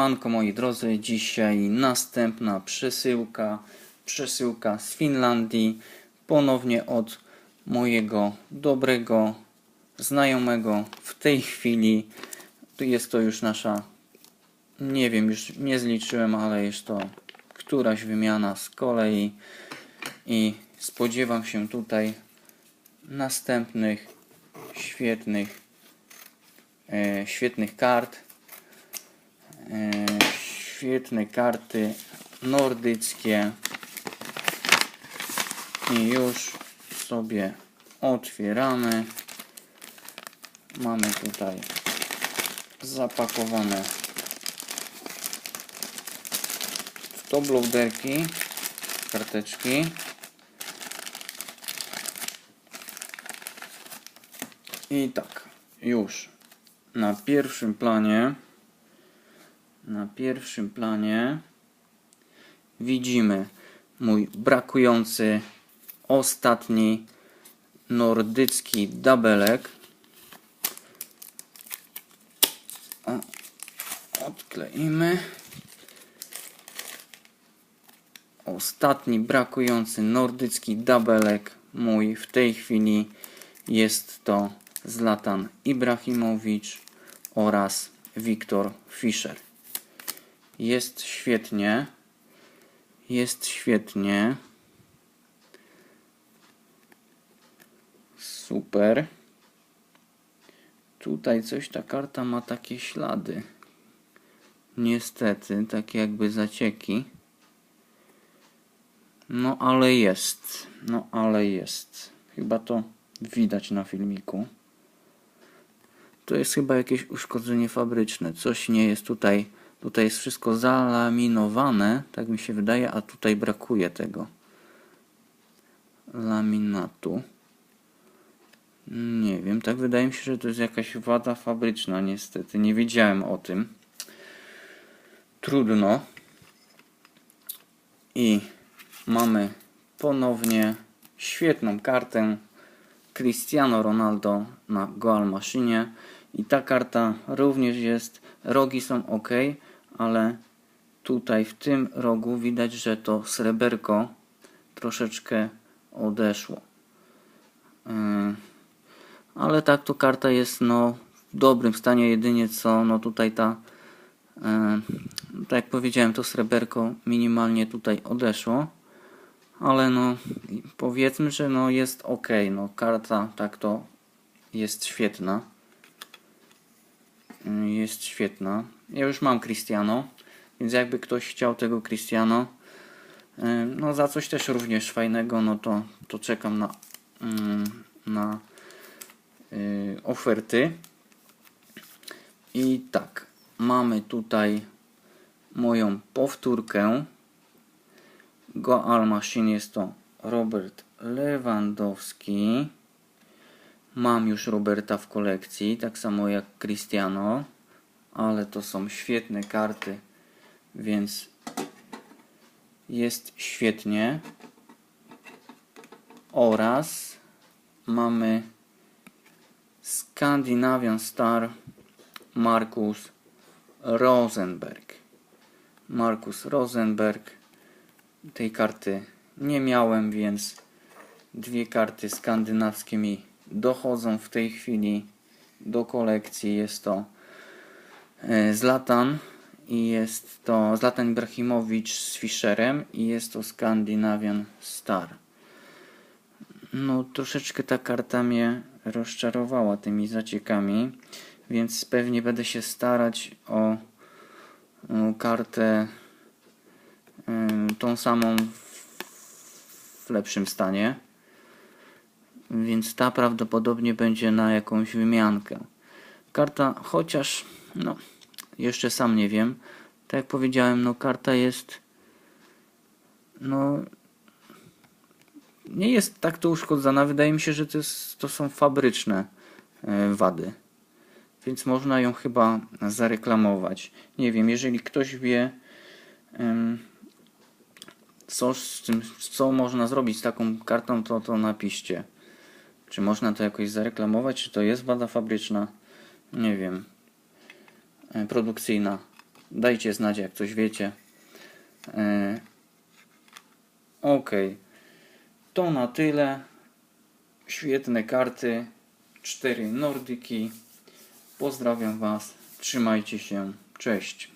Siemanko moi drodzy, dzisiaj następna przesyłka, przesyłka z Finlandii, ponownie od mojego dobrego znajomego. W tej chwili, jest to już nasza, nie wiem, już nie zliczyłem, ale jest to któraś wymiana z kolei. I spodziewam się tutaj następnych świetnych, e, świetnych kart świetne karty nordyckie. I już sobie otwieramy. Mamy tutaj zapakowane w to blołderki karteczki. I tak już na pierwszym planie na pierwszym planie widzimy mój brakujący ostatni nordycki dabelek. O, odkleimy. Ostatni brakujący nordycki dabelek mój w tej chwili jest to Zlatan Ibrahimowicz oraz Wiktor Fischer. Jest świetnie. Jest świetnie. Super. Tutaj coś, ta karta ma takie ślady. Niestety, takie jakby zacieki. No ale jest. No ale jest. Chyba to widać na filmiku. To jest chyba jakieś uszkodzenie fabryczne. Coś nie jest tutaj Tutaj jest wszystko zalaminowane, tak mi się wydaje, a tutaj brakuje tego laminatu. Nie wiem, tak wydaje mi się, że to jest jakaś wada fabryczna, niestety. Nie wiedziałem o tym. Trudno. I mamy ponownie świetną kartę Cristiano Ronaldo na Goal Machine. I ta karta również jest, rogi są ok, ale tutaj w tym rogu widać, że to sreberko troszeczkę odeszło. Yy, ale tak to karta jest no, w dobrym stanie, jedynie co no tutaj ta yy, tak jak powiedziałem to sreberko minimalnie tutaj odeszło. Ale no powiedzmy, że no jest ok, no karta tak to jest świetna jest świetna ja już mam Cristiano, więc jakby ktoś chciał tego Cristiano, no za coś też również fajnego, no to, to czekam na, mm, na y, oferty. I tak, mamy tutaj moją powtórkę. Goal Machine jest to Robert Lewandowski. Mam już Roberta w kolekcji, tak samo jak Cristiano ale to są świetne karty, więc jest świetnie. Oraz mamy Scandinavian Star Markus Rosenberg. Markus Rosenberg. Tej karty nie miałem, więc dwie karty skandynawskie mi dochodzą w tej chwili do kolekcji. Jest to E, Zlatan i jest to Zlatan Ibrahimowicz z Fischerem i jest to Scandinavian Star. No troszeczkę ta karta mnie rozczarowała tymi zaciekami, więc pewnie będę się starać o, kartę y, tą samą w lepszym stanie. Więc ta prawdopodobnie będzie na jakąś wymiankę. Karta, chociaż no, jeszcze sam nie wiem. Tak jak powiedziałem, no karta jest no nie jest tak to uszkodzona. Wydaje mi się, że to, jest, to są fabryczne e, wady. Więc można ją chyba zareklamować. Nie wiem, jeżeli ktoś wie co, z tym, co można zrobić z taką kartą, to to napiszcie. Czy można to jakoś zareklamować? Czy to jest wada fabryczna? Nie wiem. E, produkcyjna. Dajcie znać, jak coś wiecie. E, ok. To na tyle. Świetne karty. Cztery Nordyki. Pozdrawiam Was. Trzymajcie się. Cześć.